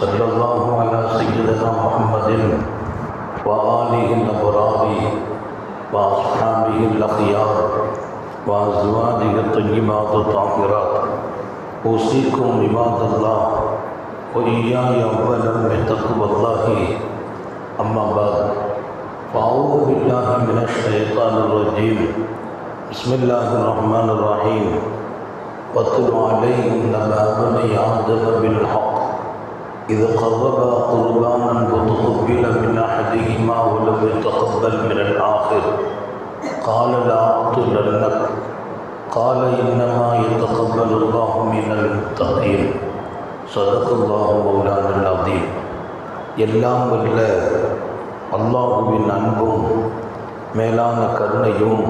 صلى الله على سيدنا محمد وآله الأبرار وأصحابه الأخيار وأزواجه الطيبات الطاهرات. أوصيكم عباد الله وإياي أولا بتقوى الله. أما بعد فأعوذ بالله من الشيطان الرجيم. بسم الله الرحمن الرحيم. واتل عليهم نبأ بني آدم بالحق إذ قربا قربانا فتقبل من أحدهما ولم يتقبل من الآخر قال لا أقتلنك قال إنما يتقبل الله من المتقين صدق الله مولانا العظيم எல்லாம் வல்ல அல்லாஹுவின் அன்பும் மேலான கருணையும்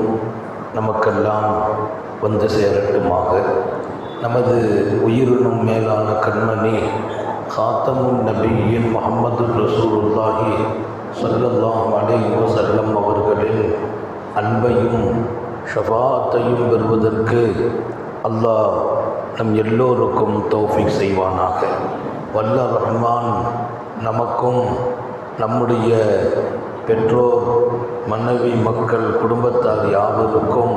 நமக்கெல்லாம் வந்து சேரட்டுமாக நமது உயிரினும் மேலான கண்மணி காத்தமுன் நபியின் முகமது ரசூலுல்லாஹி சல்லல்லாஹ் அலைஹி வஸல்லம் அவர்களின் அன்பையும் ஷஃபாத்தையும் பெறுவதற்கு அல்லாஹ் நம் எல்லோருக்கும் தௌஃபிக் செய்வானாக. வல்ல ரஹ்மான் நமக்கும் நம்முடைய பெற்றோர் மனைவி மக்கள் குடும்பத்தார் யாவருக்கும்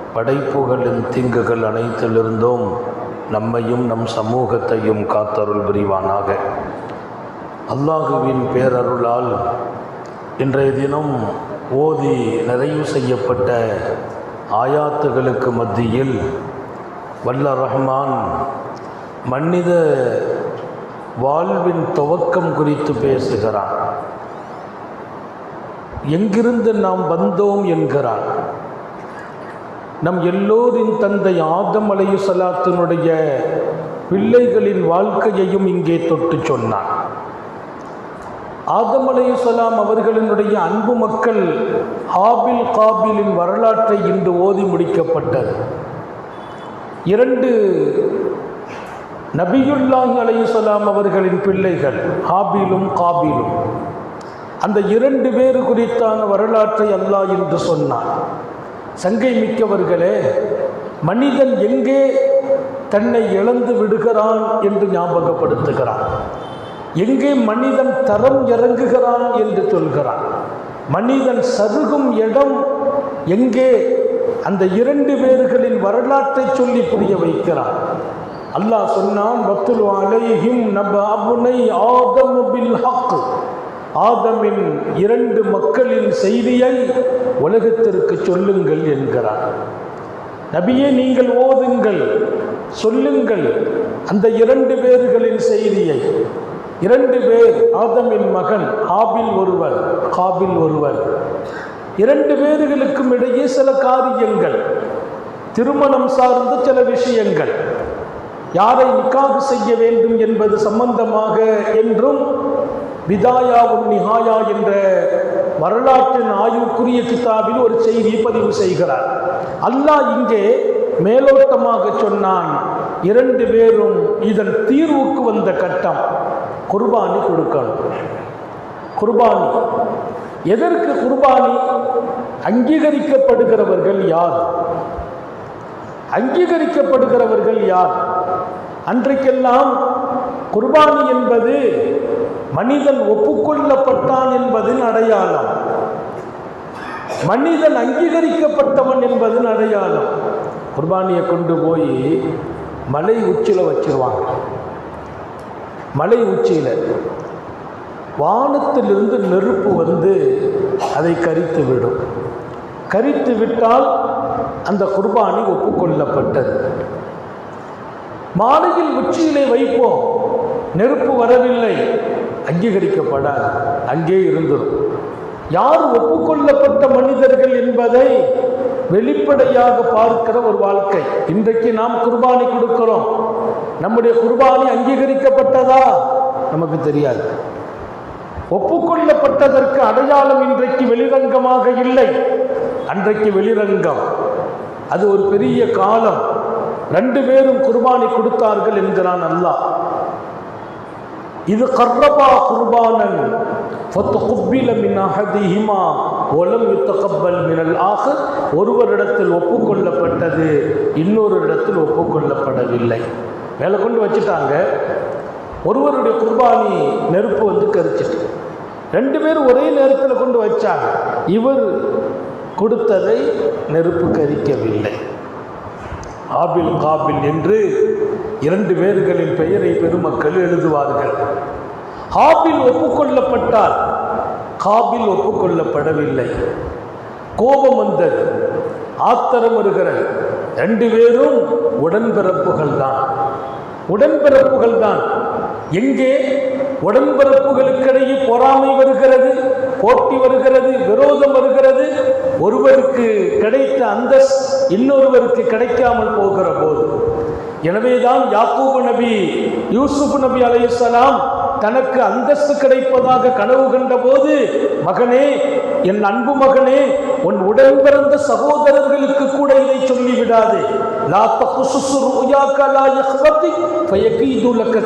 படைப்புகளின் தீங்குகள் அனைத்திலிருந்தும் நம்மையும் நம் சமூகத்தையும் காத்தருள் புரிவானாக. அல்லாஹுவின் பேரருளால் இன்றைய தினம் ஓதி நிறைவு செய்யப்பட்ட ஆயாத்துகளுக்கு மத்தியில் வல்ல ரஹ்மான் மனித வாழ்வின் துவக்கம் குறித்து பேசுகிறான் எங்கிருந்து நாம் வந்தோம் என்கிறான் நம் எல்லோரின் தந்தை ஆதம் அலையு சலாத்தினுடைய பிள்ளைகளின் வாழ்க்கையையும் இங்கே தொட்டு சொன்னான் ஆதம் அலையுசலாம் அவர்களினுடைய அன்பு மக்கள் ஹாபில் காபிலின் வரலாற்றை இன்று ஓதி முடிக்கப்பட்டது. இரண்டு நபியுல்லாஹி அலையுசலாம் அவர்களின் பிள்ளைகள் ஹாபிலும் காபிலும். அந்த இரண்டு பேர் குறித்தான வரலாற்றை அல்லாஹ் என்று சொன்னான் சங்கை மிக்கவர்களே மனிதன் எங்கே தன்னை இழந்து விடுகிறான் என்று ஞாபகப்படுத்துகிறான். எங்கே மனிதன் தரம் இறங்குகிறான் என்று சொல்கிறான். மனிதன் சருகும் இடம் எங்கே அந்த இரண்டு பேர்களின் வரலாற்றை சொல்லி புரிய வைக்கிறான். அல்லாஹ் சொன்னான் பத்துல் அலைஹிம் நப அபுனை ஆதம் பில் ஹக்கு ஆதமின் இரண்டு மக்களின் செய்தியை உலகத்திற்கு சொல்லுங்கள் என்கிறார். நபியே நீங்கள் ஓதுங்கள் சொல்லுங்கள் அந்த இரண்டு பேர்களின் செய்தியை. இரண்டு பேர் ஆதமின் மகன் ஆபில் ஒருவர் காபில் ஒருவர். இரண்டு பேர்களுக்கும் இடையே சில காரியங்கள் திருமணம் சார்ந்த சில விஷயங்கள். யாரை நிக்காக செய்ய வேண்டும் என்பது சம்பந்தமாக என்றும் விதாயாவும் நிஹாயா என்ற வரலாற்றின் ஆய்வுக்குரிய கிதாபில் ஒரு செய்தியை பதிவு செய்கிறார். அல்லாஹ் இங்கே மேலோட்டமாக சொன்னான் இரண்டு பேரும் இதன் தீர்வுக்கு வந்த கட்டம் குர்பானி கொடுக்கணும். குர்பானி. எதற்கு குர்பானி? அங்கீகரிக்கப்படுகிறவர்கள் யார்? அங்கீகரிக்கப்படுகிறவர்கள் யார்? அன்றைக்கெல்லாம் குர்பானி என்பது மனிதன் ஒப்புக்கொள்ளப்பட்டான் என்பதின் அடையாளம். மனிதன் அங்கீகரிக்கப்பட்டவன் என்பதன் அடையாளம். குர்பானியை கொண்டு போய் மலை உச்சியில் வச்சிருவாங்க. மலை உச்சியில் வானத்திலிருந்து நெருப்பு வந்து அதை கரித்து விடும். கரித்து விட்டால் அந்த குர்பானி ஒப்புக்கொள்ளப்பட்டது. மாலையில் உச்சியிலே வைப்போம். நெருப்பு வரவில்லை. அங்கீகரிக்கப்படாது. அங்கே இருந்துடும் யார் ஒப்புக்கொள்ளப்பட்ட மனிதர்கள் என்பதை வெளிப்படையாக பார்க்கிற ஒரு வாழ்க்கை. இன்றைக்கு நாம் குர்பானி கொடுக்கிறோம். நம்முடைய குர்பானி அங்கீகரிக்கப்பட்டதா? நமக்கு தெரியாது. ஒப்புக்கொள்ளப்பட்டதற்கு அடையாளம் இன்றைக்கு வெளிரங்கமாக இல்லை. அன்றைக்கு வெளிரங்கம். அது ஒரு பெரிய காலம். ரெண்டு பேரும் குர்பானி கொடுத்தார்கள் என்கிறான் அல்லாஹ். இது கர்ரபா குர்பானன். ஃபத்துகுப்பில மின் அஹதிஹிமா ஒலம் யுத்தகப்பல் மினல் ஆக ஒருவரிடத்தில் ஒப்புக்கொள்ளப்பட்டது இன்னொரு இடத்தில் ஒப்புக்கொள்ளப்படவில்லை. மேலே கொண்டு வச்சுட்டாங்க. ஒருவருடைய குர்பானி நெருப்பு வந்து கரிச்சிட்டு. ரெண்டு பேரும் ஒரே நேரத்தில் கொண்டு வச்சாங்க. இவர் கொடுத்ததை நெருப்பு கரிக்கவில்லை. ஆபில் காபில் என்று இரண்டு பேர்களின் பெயரை பெருமக்கள் எழுதுவார்கள். ஹாபில் ஒப்புக்கொள்ளப்பட்டால் காபில் ஒப்புக்கொள்ளப்படவில்லை. கோபம் வந்தது. ஆத்தரம் வருகிறது. ரெண்டு பேரும் உடன்பிறப்புகள் தான். உடன்பிறப்புகள் தான். எங்கே? உடன்பிறப்புகளுக்கிடையே பொறாமை வருகிறது போட்டி வருகிறது விரோதம் வருகிறது. ஒருவருக்கு கிடைத்த அந்தஸ் இன்னொருவருக்கு கிடைக்காமல் போகிற போது. எனவேதான் யாக்கூப் நபி யூசுப் நபி அலையுசலாம் தனக்கு அந்தஸ்து கிடைப்பதாக கனவு கண்டபோது மகனே என் அன்பு மகனே உன் உடன் பிறந்த சகோதரர்களுக்கு கூட இதை சொல்லிவிடாதே.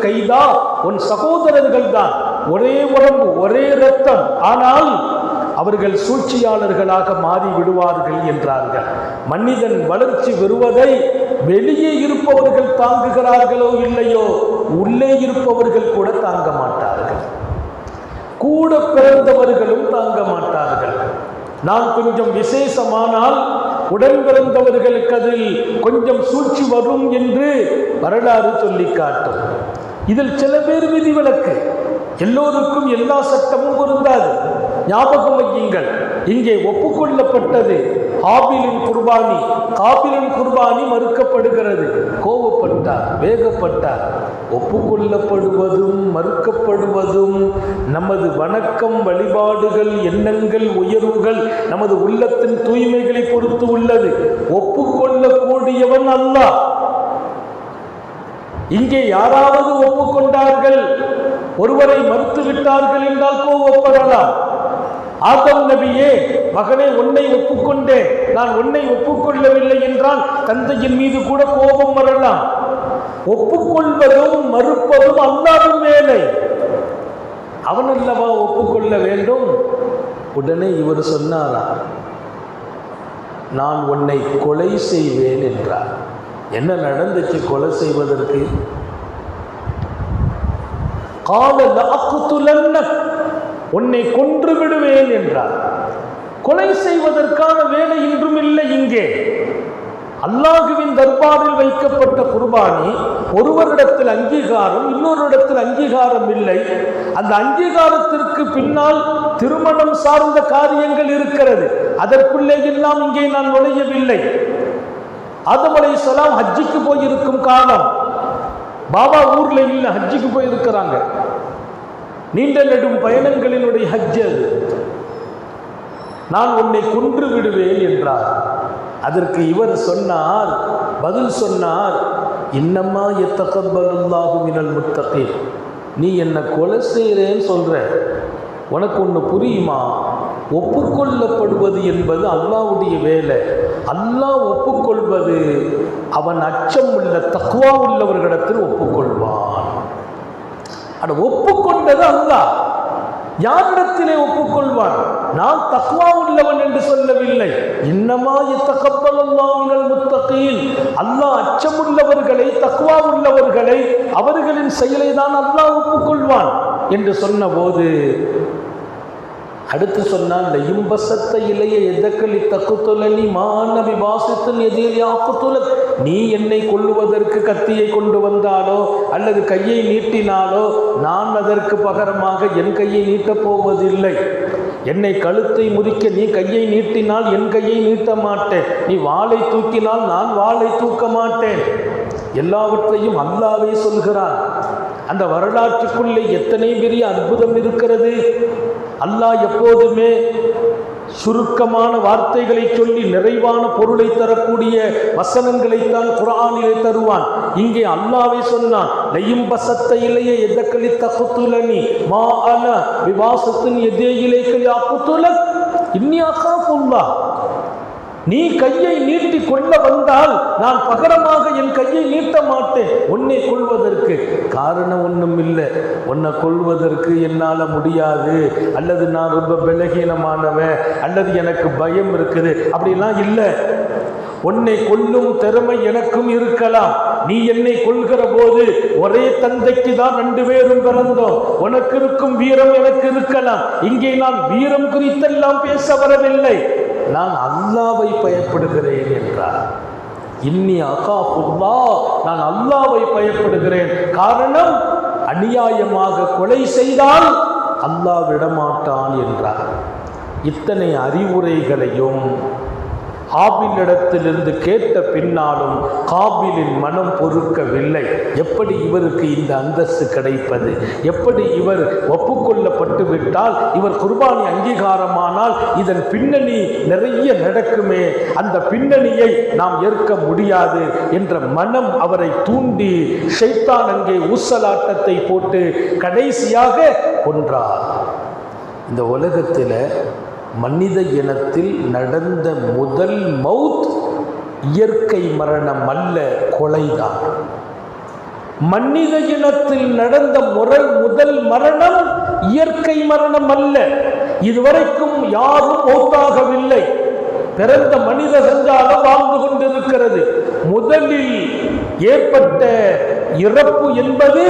கைதா. உன் சகோதரர்கள் தான். ஒரே உடம்பு ஒரே ரத்தம் ஆனால் அவர்கள் சூழ்ச்சியாளர்களாக மாறி விடுவார்கள் என்றார்கள். மனிதன் வளர்ச்சி பெறுவதை வெளியே இருப்பவர்கள் தாங்குகிறார்களோ இல்லையோ உள்ளே இருப்பவர்கள் கூட தாங்க மாட்டார்கள். கூட பிறந்தவர்களும் தாங்க மாட்டார்கள். நான் கொஞ்சம் விசேஷமானால் உடன் பிறந்தவர்களுக்கு அதில் கொஞ்சம் சூழ்ச்சி வரும் என்று வரலாறு சொல்லி காட்டும். இதில் சில பேர் விதிவிலக்கு. எல்லோருக்கும் எல்லா சட்டமும் பொருந்தாது. ஞாபகம் வையுங்கள். இங்கே ஒப்புக்கொள்ளப்பட்டது. ஆபிலின் குர்பானி காபிலின் குர்பானி மறுக்கப்படுகிறது. கோபப்பட்டார் வேகப்பட்டார். ஒப்புக்கொள்ளப்படுவதும் மறுக்கப்படுவதும் நமது வணக்கம் வழிபாடுகள் எண்ணங்கள் உயர்வுகள் நமது உள்ளத்தின் தூய்மைகளை பொறுத்து உள்ளது. ஒப்புக்கொள்ளக்கூடியவன் அல்ல இங்கே யாராவது ஒப்புக்கொண்டார்கள்? ஒருவரை மறுத்து விட்டார்கள் என்றால் கோபப்படலாம் ஆதம் நபியே மகனே உன்னை ஒப்புக்கொண்டேன். நான் உன்னை ஒப்புக்கொள்ளவில்லை என்றால் தந்தையின் மீது கூட கோபம் வரலாம். ஒப்புக்கொள்வதும் மறுப்பதும் அல்லாவின் வேலை அவன் அல்லவா ஒப்புக்கொள்ள வேண்டும்? உடனே இவர் சொன்னாரா நான் உன்னை கொலை செய்வேன் என்றார். என்ன நடந்துச்சு கொலை செய்வதற்கு? கால லஅக்துலன்ன உன்னை கொன்று விடுவேன் என்றார். கொலை செய்வதற்கான வேலை இன்றும் இல்லை இங்கே. அல்லாஹுவின் தர்பாரில் வைக்கப்பட்ட குர்பானி ஒருவரிடத்தில் அங்கீகாரம் இன்னொரு இடத்தில் அங்கீகாரம் இல்லை. அந்த அங்கீகாரத்திற்கு பின்னால் திருமணம் சார்ந்த காரியங்கள் இருக்கிறது. அதற்குள்ளே எல்லாம் இங்கே நான் நுழையவில்லை. ஆதம் சலாம் ஹஜ்ஜிக்கு போயிருக்கும் காலம். பாபா ஊர்ல இல்லை ஹஜ்ஜிக்கு போயிருக்கிறாங்க. நீண்ட நெடும் பயணங்களினுடைய ஹஜ் அது. நான் உன்னை கொன்று விடுவேன் என்றார். அதற்கு இவர் சொன்னார் பதில் சொன்னார் இன்னம்மா எத்தகப்பல்லாகும் இனல் முத்தகீன் நீ என்னை கொலை செய்கிறேன்னு சொல்கிற உனக்கு ஒன்று புரியுமா? ஒப்புக்கொள்ளப்படுவது என்பது அல்லாவுடைய வேலை. அல்லாஹ் ஒப்புக்கொள்வது அவன் அச்சம் உள்ள தக்குவா உள்ளவர்களிடத்தில் ஒப்புக்கொள்வான். அதை ஒப்புக்கொண்டது அல்லாஹ் யாரிடத்திலே ஒப்புக்கொள்வான்? நான் தக்வா உள்ளவன் என்று சொல்லவில்லை. இன்னமா இத்தகப்பல் அல்லாஹ்வினல் முத்தகீன். அல்லாஹ் அச்சமுள்ளவர்களை தக்வா உள்ளவர்களை அவர்களின் செயலை தான் அல்லாஹ் ஒப்புக்கொள்வான் என்று சொன்னபோது அடுத்து சொன்னான் இந்த இம்பசத்த இலைய எதக்களி தக்குத்துலனி மாநபி வாசித்தன் எதிரி ஆக்குத்துல நீ என்னை கொள்ளுவதற்கு கத்தியை கொண்டு வந்தாலோ அல்லது கையை நீட்டினாலோ நான் அதற்கு பகரமாக என் கையை நீட்டப் போவதில்லை. என்னை கழுத்தை முறிக்க நீ கையை நீட்டினால் என் கையை நீட்ட மாட்டேன். நீ வாளை தூக்கினால் நான் வாளை தூக்க மாட்டேன். எல்லாவற்றையும் அல்லாவே சொல்கிறான். அந்த வரலாற்றுக்குள்ளே எத்தனை பெரிய அற்புதம் இருக்கிறது? அல்லாஹ் எப்போதுமே சுருக்கமான வார்த்தைகளை சொல்லி நிறைவான பொருளை தரக்கூடிய வசனங்களைத்தான் குரானிலே தருவான். இங்கே அல்லாவே சொன்னான் நெய்யும் பசத்த இலைய எதக்களி தகுத்துலனி மா அன விவாசத்தின் எதே இலைக்களி அக்குத்துல இன்னியாக்கா புல்லா நீ கையை நீட்டி கொள்ள வந்தால் நான் பகரமாக என் கையை நீட்ட மாட்டேன். உன்னை கொள்வதற்கு காரணம் ஒன்றும் இல்லை. உன்னை கொள்வதற்கு என்னால் முடியாது. அல்லது நான் ரொம்ப பலகீனமானவன். அல்லது எனக்கு பயம் இருக்குது. அப்படிலாம் இல்லை. உன்னை கொல்லும் திறமை எனக்கும் இருக்கலாம். நீ என்னை கொள்கிற போது ஒரே தந்தைக்கு தான் ரெண்டு பேரும் பிறந்தோம். உனக்கு இருக்கும் வீரம் எனக்கு இருக்கலாம். இங்கே நான் வீரம் குறித்தெல்லாம் பேச வரவில்லை. நான் அல்லாவை பயப்படுகிறேன் என்றார். இன்னி அகாஃபுல்லா நான் அல்லாவை பயப்படுகிறேன். காரணம் அநியாயமாக கொலை செய்தால் அல்லாஹ் விடமாட்டான் என்றார். இத்தனை அறிவுரைகளையும் ஆபிலிடத்திலிருந்து கேட்ட பின்னாலும் காபிலின் மனம் பொறுக்கவில்லை. எப்படி இவருக்கு இந்த அந்தஸ்து கிடைப்பது? எப்படி இவர் ஒப்புக்கொள்ளப்பட்டு விட்டால் இவர் குர்பானி அங்கீகாரமானால் இதன் பின்னணி நிறைய நடக்குமே அந்த பின்னணியை நாம் ஏற்க முடியாது என்ற மனம் அவரை தூண்டி ஷைத்தான் அங்கே ஊசலாட்டத்தை போட்டு கடைசியாக கொன்றார். இந்த உலகத்தில் மனித இனத்தில் நடந்த முதல் மவுத் இயற்கை மரணம் அல்ல கொலைதான். மனித இனத்தில் நடந்த முறை முதல் மரணம் இயற்கை மரணம் அல்ல. இதுவரைக்கும் யாரும் மௌத்தாகவில்லை. பிறந்த மனித சஞ்சாலம் வாழ்ந்து கொண்டிருக்கிறது. முதலில் ஏற்பட்ட இறப்பு என்பது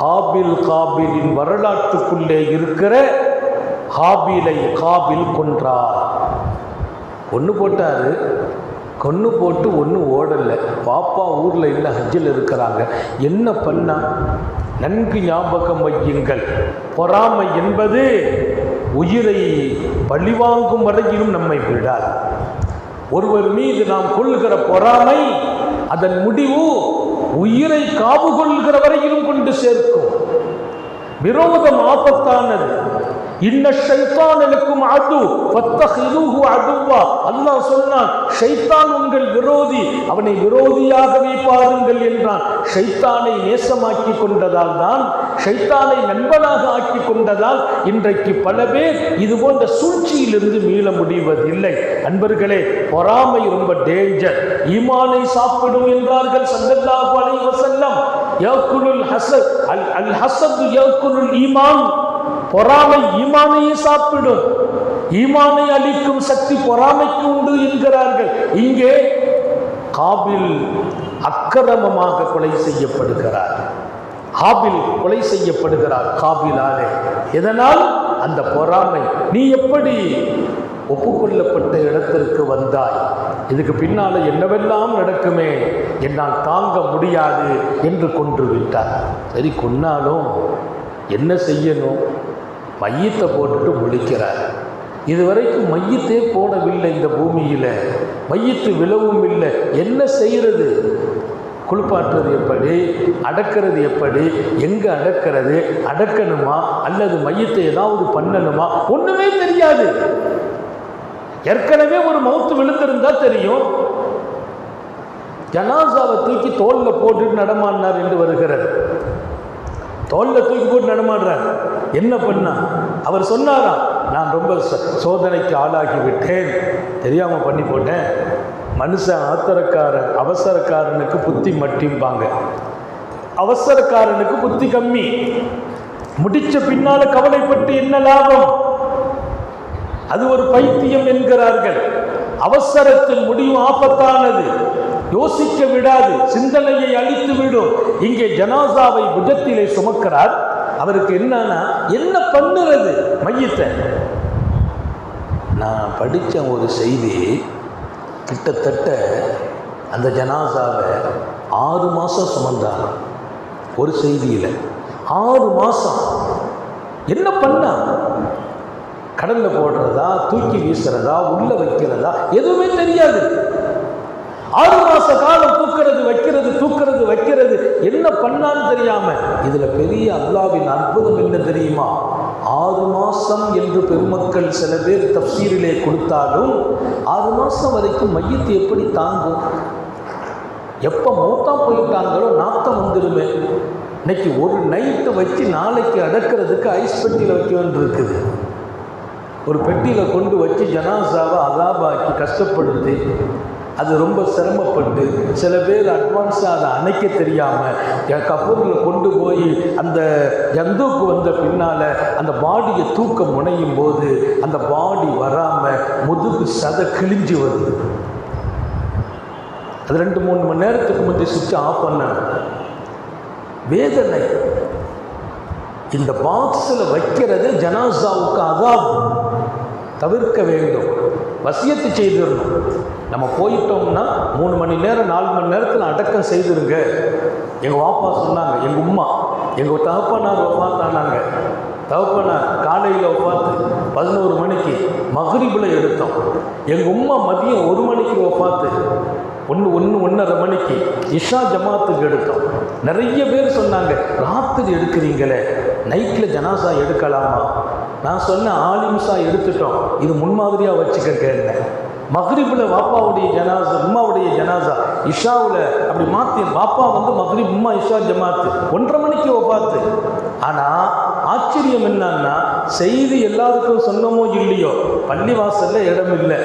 ஹாபில் காபிலின் வரலாற்றுக்குள்ளே இருக்கிற ஹாபிலை காபில் கொன்றார் ஒன்று போட்டார் கொன்று போட்டு ஒன்றும் ஓடலை. பாப்பா ஊரில் இல்லை ஹஜ்ஜில் இருக்கிறாங்க. என்ன பண்ணா? நன்கு ஞாபகம் வையுங்கள். பொறாமை என்பது உயிரை பழிவாங்கும் வரையிலும் நம்மை விடாது. ஒருவர் மீது நாம் கொள்கிற பொறாமை அதன் முடிவு உயிரை காவு கொள்கிற வரையிலும் கொண்டு சேர்க்கும். விரோதம் ஆபத்தானது. இன்ன ஷைத்தான் அது ஃபத்தஹிதுஹு அதுவா அல்லாஹ் சொன்னான் ஷைத்தான் உங்கள் விரோதி அவனை விரோதியாகவே பாருங்கள் என்றான். ஷைத்தானை நேசமாக்கி கொண்டதால் தான் ஷைத்தானை நண்பனாக ஆக்கி கொண்டதால் இன்றைக்கு பல பேர் இது போன்ற சூழ்ச்சியிலிருந்து மீள முடிவதில்லை. அன்பர்களே பொறாமை ரொம்ப டேஞ்சர் ஈமானை சாப்பிடும் என்றார்கள் சல்லல்லாஹு அலைஹி வஸல்லம். யக்குலுல் ஹசத் அல் அல் ஹசத் யக்குலுல் ஈமான். பொறாமை ஈமானையே சாப்பிடும். ஈமானை அளிக்கும் சக்தி பொறாமைக்கு உண்டு என்கிறார்கள். இங்கே காபில் அக்கிரமமாக கொலை செய்யப்படுகிறார். ஹாபில் கொலை செய்யப்படுகிறார் காபிலாலே. எதனால்? அந்த பொறாமை. நீ எப்படி ஒப்புக்கொள்ளப்பட்ட இடத்திற்கு வந்தாய்? இதுக்கு பின்னால் என்னவெல்லாம் நடக்குமே? என்னால் தாங்க முடியாது என்று கொன்று விட்டார். சரி கொன்னாலும் என்ன செய்யணும்? மையத்தை போட்டுட்டு முழிக்கிறார். இதுவரைக்கும் மையத்தே போடவில்லை இந்த பூமியில். மையத்து விழவும் இல்லை. என்ன செய்கிறது குளிப்பாட்டுறது எப்படி? அடக்கிறது எப்படி? எங்கே அடக்கிறது? அடக்கணுமா? அல்லது மையத்தை ஏதாவது பண்ணணுமா? ஒன்றுமே தெரியாது. ஏற்கனவே ஒரு மவுத்து விழுந்திருந்தா தெரியும். ஜனாசாவை தூக்கி தோலில் போட்டு நடமாடினார் என்று வருகிறது தோல்ல தூக்கி போட்டு நடமாடுறார். என்ன பண்ணா? அவர் சொன்னாரா நான் ரொம்ப சோதனைக்கு ஆளாகி விட்டேன் தெரியாமல் பண்ணி போட்டேன். மனுஷன் ஆத்திரக்காரன் அவசரக்காரனுக்கு புத்தி மட்டிம்பாங்க. அவசரக்காரனுக்கு புத்தி கம்மி. முடிச்ச பின்னால கவலைப்பட்டு என்ன லாபம்? அது ஒரு பைத்தியம் என்கிறார்கள். அவசரத்தில் முடிவு ஆபத்தானது. யோசிக்க விடாது சிந்தனையை அழித்து விடும். இங்கே ஜனாசாவை புஜத்திலே சுமக்கிறார். அவருக்கு என்னன்னா என்ன பண்ணுறது? மையத்தை. நான் படித்த ஒரு செய்தி கிட்டத்தட்ட அந்த ஜனாசாவை ஆறு மாதம் சுமந்தாங்க ஒரு செய்தியில். ஆறு மாதம் என்ன பண்ணா? கடல்ல போடுறதா தூக்கி வீசுறதா உள்ளே வைக்கிறதா எதுவுமே தெரியாது. ஆறு மாச காலம் தூக்கிறது வைக்கிறது தூக்கிறது வைக்கிறது. என்ன பண்ணான்னு தெரியாம இதுல பெரிய அல்லாவின் அற்புதம் என்ன தெரியுமா? ஆறு மாசம் என்று பெருமக்கள் சில பேர் தப்சீரிலே கொடுத்தாலும் ஆறு மாசம் வரைக்கும் மையத்தை எப்படி தாங்கும்? எப்போ மூத்தா போயிட்டாங்களோ நாத்தம் வந்துடுமே. இன்னைக்கு ஒரு நைட்டு வச்சு நாளைக்கு அடக்கிறதுக்கு ஐஸ் பெட்டியில் வைக்க வேண்டியிருக்குது. ஒரு பெட்டியில் கொண்டு வச்சு ஜனாசாவை அதாபாக்கி கஷ்டப்படுத்தி அது ரொம்ப சிரமப்பட்டு சில பேர் அட்வான்ஸாக அதை அணைக்க தெரியாமல் கபூரில் கொண்டு போய் அந்த ஜந்துக்கு வந்த பின்னால் அந்த பாடியை தூக்க முனையும் போது அந்த பாடி வராமல் முதுகு சதை கிழிஞ்சு வருது. அது ரெண்டு மூணு மணி நேரத்துக்கு முந்தைய சுவிட்ச் ஆஃப் பண்ணேன். வேதனை. இந்த பாக்ஸில் வைக்கிறது ஜனாசாவுக்கு அதாப். தவிர்க்க வேண்டும். வசியத்து செய்திடணும். நம்ம போயிட்டோம்னா மூணு மணி நேரம் நாலு மணி நேரத்தில் அடக்கம் செய்திருங்க எங்கள் வாப்பா சொன்னாங்க எங்கள் உம்மா எங்கள் தகப்பனார் ஒப்பாத்தானாங்க தகப்பனார் காலையில் பார்த்து பதினோரு மணிக்கு மகரிபில் எடுத்தோம். எங்கள் உம்மா மதியம் ஒரு மணிக்கு பார்த்து ஒன்று ஒன்று ஒன்றரை மணிக்கு இஷா ஜமாத்துக்கு எடுத்தோம். நிறைய பேர் சொன்னாங்க ராத்திரி எடுக்கிறீங்களே நைட்டில் ஜனாசா எடுக்கலாமா? நான் சொன்ன ஆலிம்ஸா எடுத்துட்டோம். இது முன்மாதிரியாக வச்சுக்க கேட்டேன் மஹ்ரிபில் வாப்பாவுடைய ஜனாசா உம்மாவுடைய ஜனாசா இஷாவில் அப்படி மாற்றி பாப்பா வந்து மஹ்ரிப் உம்மா இஷா ஜமாத்து. ஒன்றரை மணிக்கு பார்த்து ஆனால் ஆச்சரியம் என்னன்னா செய்தி எல்லாருக்கும் சொன்னமோ இல்லையோ பள்ளிவாசலில் இடம் இல்லை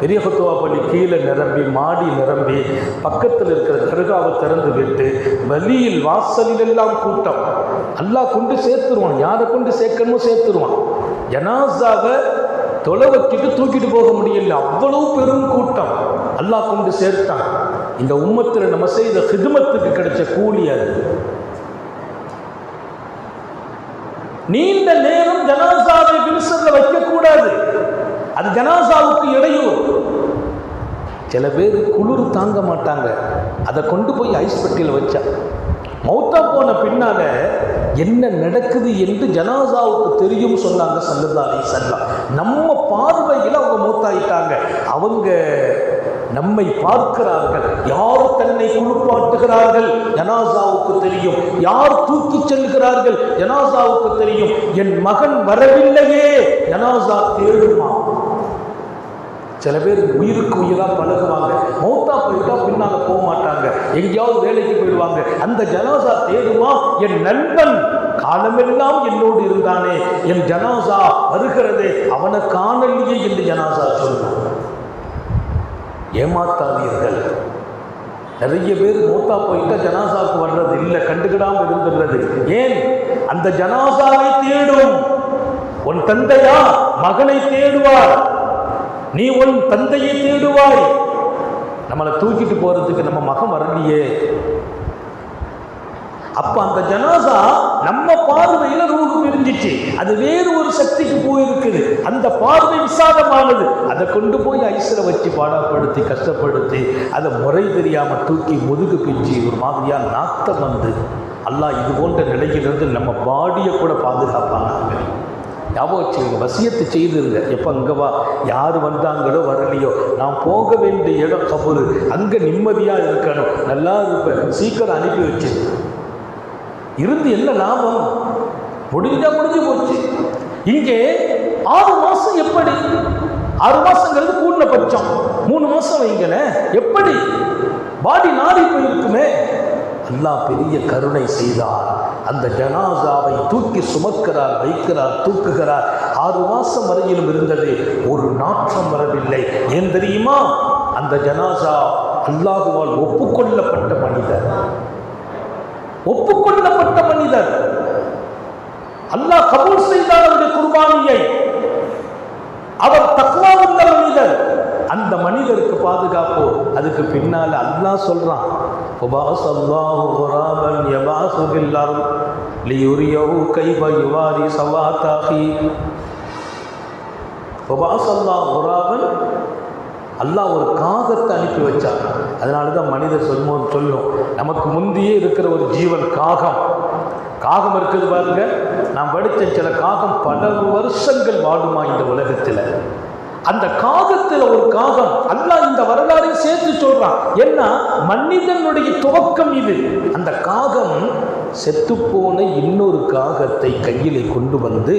பெரிய ஃபத்துவா பள்ளி கீழே நிரம்பி மாடி நிரம்பி பக்கத்தில் இருக்கிற தர்காவை திறந்து விட்டு வழியில் வாசலிலெல்லாம் கூட்டம். அல்லாஹ் கொண்டு சேர்த்துருவான். யாரை கொண்டு சேர்க்கணுமோ சேர்த்துருவான். ஜனாசாவை தொலை வச்சுட்டு தூக்கிட்டு போக முடியல. அவ்வளவு பெரும் கூட்டம். அல்லாஹ் கொண்டு சேர்த்தான். இந்த உம்மத்தில் நம்ம செய்த ஹிதுமத்துக்கு கிடைச்ச கூலி அது. நீண்ட நேரம் ஜனாசாவை விரிசல்ல வைக்கக்கூடாது. அது ஜனாசாவுக்கு இடையூறு. சில பேர் குளிர் தாங்க மாட்டாங்க. அதை கொண்டு போய் ஐஸ் பெட்டியில் வச்சா. மௌத்தா போன பின்னால என்ன நடக்குது என்று ஜனாசாவுக்கு தெரியும் சொன்னாங்க சல்லல்லா சல்லா நம்ம பார்வையில் அவங்க மூத்தாயிட்டாங்க. அவங்க நம்மை பார்க்கிறார்கள். யார் தன்னை குளிப்பாட்டுகிறார்கள்? ஜனாசாவுக்கு தெரியும். யார் தூக்கி செல்கிறார்கள்? ஜனாசாவுக்கு தெரியும். என் மகன் வரவில்லையே. ஜனாசா தேடுமா? சில பேர் உயிருக்கு உயிராக பழகுவாங்க. மௌத்தா போயிட்டா பின்னால் போக மாட்டாங்க. எங்கேயாவது வேலைக்கு போயிடுவாங்க. அந்த ஜனாசா தேடுமா? என் நண்பன் காலமெல்லாம் என்னோடு இருந்தானே. என் ஜனாசா வருகிறதே அவனை காணலையே என்று ஜனாசா சொல்லுவான். ஏமாத்தாதீர்கள். நிறைய பேர் மூத்தா போயிட்டா ஜனாசாவுக்கு வர்றது இல்லை கண்டுக்கிடாம இருந்துடுறது. ஏன்? அந்த ஜனாசாவை தேடும். உன் தந்தையா மகனை தேடுவார். நீ உன் தந்தையை தேடுவாய். நம்மளை தூக்கிட்டு போறதுக்கு நம்ம மகம் வரலையே. அப்ப அந்த ஜனாசா நம்ம பார்வையில ரூஹு பிரிஞ்சிச்சு. அது வேறு ஒரு சக்திக்கு போயிருக்குது. அந்த பார்வை விசாலமானது. அதை கொண்டு போய் ஐஸ்ல வச்சு பாடப்படுத்தி கஷ்டப்படுத்தி அதை முறை தெரியாம தூக்கி முதுகு பிஞ்சு ஒரு மாதிரியா நாத்தம் வந்து. அல்லாஹ் இது போன்ற நிலையிலிருந்து நம்ம பாடியை கூட பாதுகாப்பாங்க ஞாபகம் வச்சுக்கோங்க. வசியத்தை செய்திருங்க. எப்போ அங்கே வா யார் வந்தாங்களோ வரலையோ நான் போக வேண்டிய இடம் கபூர். அங்கே நிம்மதியாக இருக்கணும். நல்லா இருப்பேன். சீக்கிரம் அனுப்பி வச்சு. இருந்து என்ன லாபம்? முடிஞ்சா முடிஞ்சு போச்சு. இங்கே ஆறு மாதம் எப்படி? ஆறு மாதங்கிறது கூடின பட்சம். மூணு மாதம் வைங்களேன் எப்படி? பாடி நாடி போயிருக்குமே. அல்லாஹ் பெரிய கருணை செய்தார். அந்த ஜனாசாவை தூக்கி சுமக்கிறார் வைக்கிறார் தூக்குகிறார். ஆறு மாதம் வரையிலும் இருந்தது. ஒரு நாற்றம் வரவில்லை. ஏன் தெரியுமா? அந்த ஜனாசா அல்லாஹுவால் ஒப்புக்கொள்ளப்பட்ட மனிதர். ஒப்புக்கொள்ளப்பட்ட மனிதர். அல்லாஹ் கபூல் செய்தார் அவருடைய குர்பானியை. அவர் தக்வா உள்ள மனிதர். அந்த மனிதருக்கு பாதுகாப்பு. அதுக்கு பின்னால் அல்லாஹ் சொல்றான் وبعث الله غرابا يبعث في الأرض ليريه كيف يواري கைவ أخيه. وبعث الله غرابا அல்லாஹ் ஒரு காகத்தை அனுப்பி வச்சார். அதனால தான் மனிதர் சொல்லுவோம் சொல்லும். நமக்கு முந்தையே இருக்கிற ஒரு ஜீவன் காகம். காகம் இருக்குது பாருங்க. நான் படித்த சில காகம் பல வருஷங்கள் வாடுமா இந்த உலகத்தில்? அந்த காகத்தில் ஒரு காகம் அல்லாஹ் இந்த வரலாறையும் சேர்த்து சொல்றான். என்ன? மனிதனுடைய துவக்கம் இது. அந்த காகம் செத்துப்போன இன்னொரு காகத்தை கையிலே கொண்டு வந்து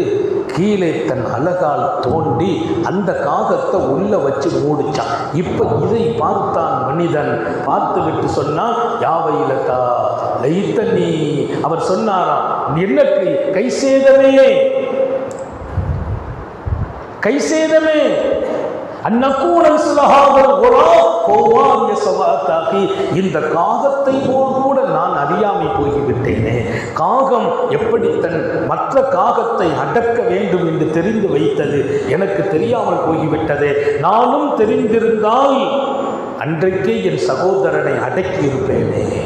கீழே தன் அழகால் தோண்டி அந்த காகத்தை உள்ள வச்சு மூடிச்சான். இப்போ இதை பார்த்தான் மனிதன். பார்த்து விட்டு சொன்னான் யாவையிலத்தா லைத்தனி. அவர் சொன்னாராம் என்னக்கு? கை- கை சேதமே. கை செய்தமே இந்த காகத்தை போல் கூட நான் அறியாமை போய்விட்டேனே. காகம் எப்படி தன் மற்ற காகத்தை அடக்க வேண்டும் என்று தெரிந்து வைத்தது? எனக்கு தெரியாமல் போய்விட்டதே. நானும் தெரிந்திருந்தால் அன்றைக்கே என் சகோதரனை அடக்கி இருப்பேனே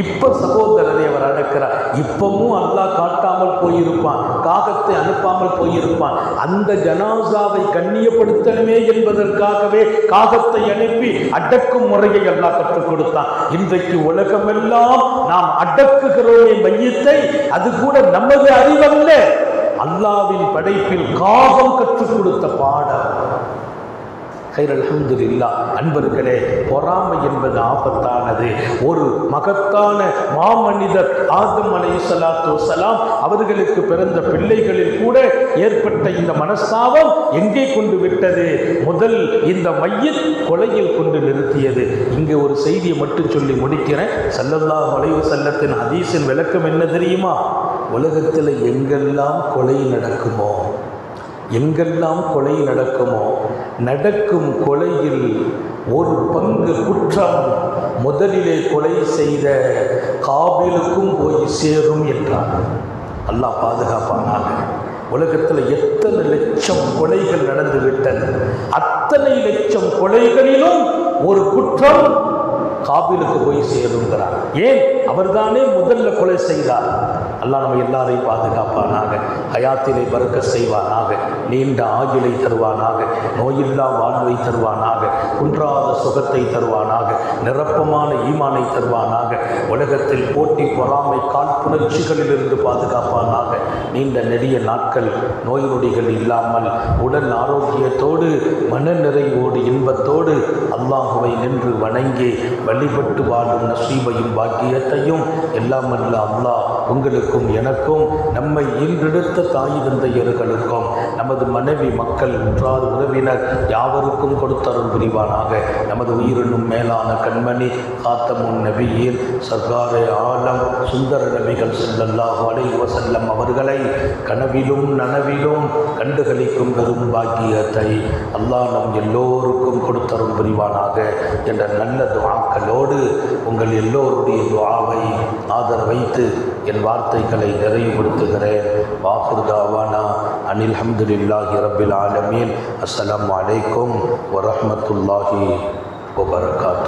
இப்போ சகோதரரை அவர் அழைக்கிறார். இப்பவும் அல்லாஹ் காட்டாமல் போயிருப்பான். காகத்தை அனுப்பாமல் போயிருப்பான். அந்த ஜனாசாவை கண்ணியப்படுத்தணுமே என்பதற்காகவே காகத்தை அனுப்பி அடக்கும் முறையை அல்லாஹ் கற்றுக் கொடுத்தான். இன்றைக்கு உலகமெல்லாம் நாம் அடக்குகிறோமே மையத்தை அது கூட நமது அறிவல்ல. அல்லாவின் படைப்பில் காகம் கற்றுக் கொடுத்த பாடம் ஹைர் இல்லா அன்பர்களே பொறாமை என்பது ஆபத்தானது. ஒரு மகத்தான மாமனிதர் ஆதம் அலையூசலாத்தூர் சலாம் அவர்களுக்கு பிறந்த பிள்ளைகளில் கூட ஏற்பட்ட இந்த மனஸ்தாபம் எங்கே கொண்டு விட்டது? முதல் இந்த மையில் கொலையில் கொண்டு நிறுத்தியது. இங்கே ஒரு செய்தியை மட்டும் சொல்லி முடிக்கிறேன். சல்லல்லா வளைவு வஸல்லத்தின் ஹதீஸின் விளக்கம் என்ன தெரியுமா? உலகத்தில் எங்கெல்லாம் கொலை நடக்குமோ எங்கெல்லாம் கொலை நடக்குமோ நடக்கும் கொலையில் ஒரு பங்கு குற்றம். முதலிலே கொலை செய்த காபிலுக்கும் போய் சேரும் என்றார் அல்லாஹ் பாதுகாப்பானாக. உலகத்தில் எத்தனை லட்சம் கொலைகள் நடந்து விட்டது அத்தனை லட்சம் கொலைகளிலும் ஒரு குற்றம் காபிலுக்கு போய் சேருங்கிறார் ஏன்? அவர்தானே முதல்ல கொலை செய்தார். அல்லாஹ் நம்ம எல்லாரையும் பாதுகாப்பானாக ஹயாத்திலே பறக்க செய்வானாக நீண்ட ஆயுளை தருவானாக நோயில்லா வாழ்வை தருவானாக குன்றாத சுகத்தை தருவானாக நிரப்பமான ஈமானை தருவானாக உலகத்தில் போட்டி பொறாமை காழ்ப்புணர்ச்சிகளிலிருந்து பாதுகாப்பானாக நீண்ட நெடிய நாட்கள் நோய் நொடிகள் இல்லாமல் உடல் ஆரோக்கியத்தோடு மன நிறைவோடு இன்பத்தோடு அல்லாஹுவை நின்று வணங்கி வழிபட்டு வாழும் நசீபையும் அனைத்தையும் எல்லாம் அல்ல அல்லாஹ் உங்களுக்கும் எனக்கும் நம்மை ஈன்றெடுத்த தாய் தந்தையர்களுக்கும் நமது மனைவி மக்கள் உற்றார் உறவினர் யாவருக்கும் கொடுத்தரும் புரிவானாக. நமது உயிரினும் மேலான கண்மணி காத்தமுன் நபியில் சர்க்காரே ஆலம் சுந்தர நபிகள் செல்லல்லாஹ் அலை வசல்லம் அவர்களை கனவிலும் நனவிலும் கண்டுகளிக்கும் பெரும் பாக்கியத்தை அல்லாஹ் நம் எல்லோருக்கும் கொடுத்தரும் புரிவானாக. என்ற நல்ல துவாக்களோடு உங்கள் எல்லோருடைய துஆவை ஆதரவைத்து என் வார்த்தைகளை நிறைவுபடுத்துகிறேன். வாக்குர்தாவானா அனில் ஹம்துல்லாஹி ரபில் ஆலமீன். அஸ்லாம் அலைக்கும் வரமத்துல்லாஹி வபரகாத்து